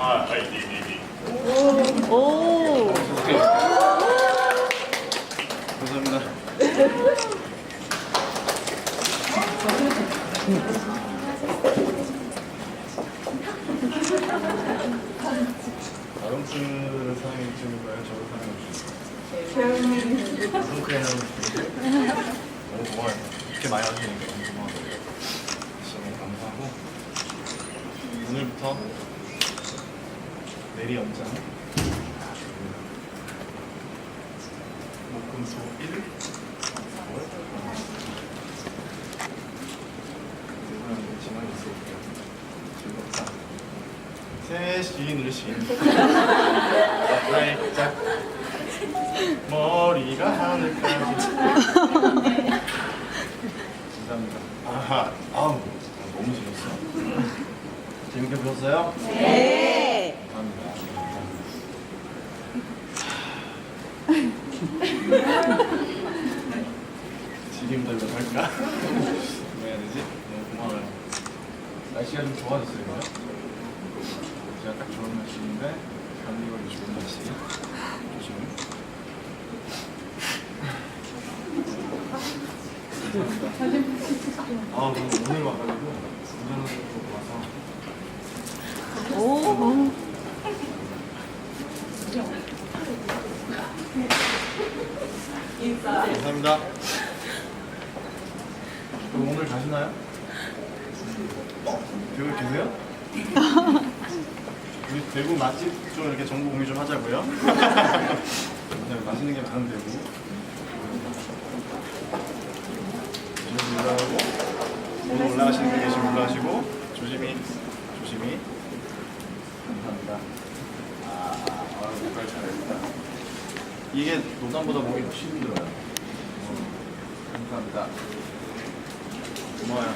아, 오. 감사합니다. 다음 주는 상영이 찍을까요? 저도 상영이 찍을까요? 무슨 그냥 너무 고마워요. 이렇게 많이 와주니까 너무 고마워요. 감사하고 오늘부터 내리 연장. 목금토 1 지만 있을게요. 즐겁다. 살짝 머리가 하늘까지. 감사합니다. 아하. 아우 너무 재밌어. 재밌게 보셨어요? 네 지금도 이거 할까? 뭐 해야 되지? 너무 고마워요 날씨가 좀 좋아졌어요? 제가 딱 좋은 날씨인데 감기 걸리 좋은 날씨 조심. 아 오늘 와가지고 와서 오. 감사합니다. 오늘 가시나요? 어? 대구 계세요? 우리 대구 맛집 좀 이렇게 정보 공유 좀 하자고요. 그냥 맛있는 게 많은 대구. 조심히 올라가고 오늘 올라가시는 분 계시면 올라가시고 조심히 조심히. 감사합니다. 잘했다. 이게 노담보다 목이 훨씬 힘들어요. 어, 감사합니다. 고마워요.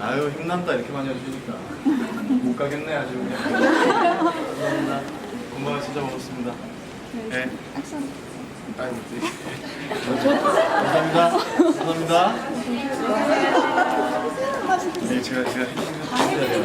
아유 힘남다 이렇게 많이 해주시니까 못 가겠네 아주 그냥. 감사합니다. 건강을 진짜 먹었습니다. 네. 아이고 되게. 감사합니다. 감사합니다. 네 제가 제가 해드려야 돼요.